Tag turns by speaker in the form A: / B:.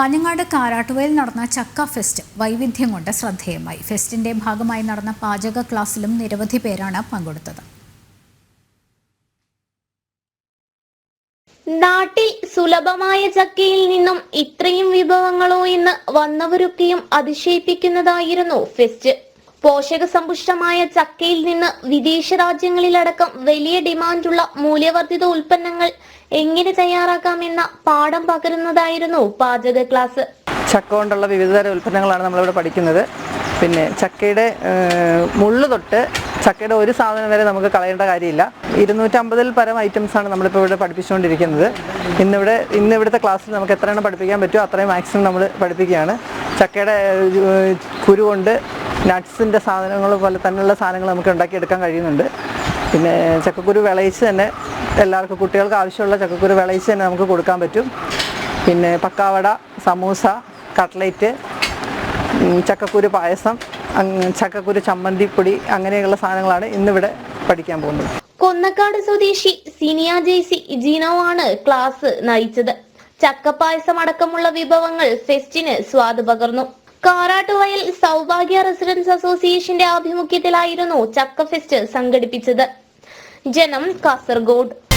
A: കാഞ്ഞങ്ങാട് കാരാട്ടുവയിൽ നടന്ന ചക്ക ഫെസ്റ്റ് വൈവിധ്യം കൊണ്ട് ശ്രദ്ധേയമായി. ഫെസ്റ്റിന്റെ ഭാഗമായി നടന്ന പാചക ക്ലാസ്സിലും നിരവധി പേരാണ് പങ്കെടുത്തത്.
B: നാട്ടിൽ സുലഭമായ ചക്കയിൽ നിന്നും ഇത്രയും വിഭവങ്ങളോ എന്ന് വന്നവരൊക്കെയും അതിശയിപ്പിക്കുന്നതായിരുന്നു ഫെസ്റ്റ്. പോഷക സമ്പുഷ്ടമായ ചക്കയിൽ നിന്ന് വിദേശ രാജ്യങ്ങളിലടക്കം വലിയ ഡിമാൻഡുള്ള മൂല്യവർദ്ധിത ഉൽപ്പന്നങ്ങൾ എങ്ങനെ തയ്യാറാക്കാമെന്ന പാഠം പകരുന്നതായിരുന്നു പാചക ക്ലാസ്.
C: ചക്ക കൊണ്ടുള്ള വിവിധതരം ഉൽപ്പന്നങ്ങളാണ് നമ്മളിവിടെ പഠിക്കുന്നത്. പിന്നെ ചക്കയുടെ മുള്ളു തൊട്ട് ചക്കയുടെ ഒരു സാധനം വരെ നമുക്ക് കളയേണ്ട കാര്യമില്ല. ഇരുന്നൂറ്റമ്പതിൽ പരം ഐറ്റംസ് ആണ് നമ്മളിപ്പോൾ ഇവിടെ പഠിപ്പിച്ചുകൊണ്ടിരിക്കുന്നത്. ഇന്നിവിടെ ഇന്ന് ഇവിടുത്തെ ക്ലാസ്സിൽ നമുക്ക് എത്രയെണ്ണം പഠിപ്പിക്കാൻ പറ്റുമോ അത്രയും മാക്സിമം നമ്മൾ പഠിപ്പിക്കുകയാണ്. ചക്കയുടെ കുരു കൊണ്ട് നട്ട്സിന്റെ സാധനങ്ങൾ പോലെ തന്നെയുള്ള സാധനങ്ങൾ നമുക്ക് ഉണ്ടാക്കിയെടുക്കാൻ കഴിയുന്നുണ്ട്. പിന്നെ ചക്കക്കുരു വിളയിച്ച് തന്നെ എല്ലാവർക്കും കുട്ടികൾക്ക് ആവശ്യമുള്ള ചക്കക്കുരു വിളയിച്ച് തന്നെ നമുക്ക് കൊടുക്കാൻ പറ്റും. പിന്നെ പക്കാവട സമൂസ കട്ട്ലേറ്റ് ചക്കക്കുരു പായസം ചക്കക്കുരു ചമ്മന്തിപ്പൊടി അങ്ങനെയുള്ള സാധനങ്ങളാണ് ഇന്നിവിടെ പഠിക്കാൻ പോകുന്നത്.
B: കൊന്നക്കാട് സ്വദേശി സിനിയ ജെയ്സി ജിനോ ആണ് ക്ലാസ് നയിച്ചത്. ചക്കപ്പായസം അടക്കമുള്ള വിഭവങ്ങൾ ഫെസ്റ്റിന് സ്വാദ് പകർന്നു. കാറാട്ടുവയൽ സൗഭാഗ്യ റെസിഡൻസ് അസോസിയേഷന്റെ ആഭിമുഖ്യത്തിലായിരുന്നു ചക്ക ഫെസ്റ്റ് സംഘടിപ്പിച്ചത്. ജനം കാസർഗോഡ്.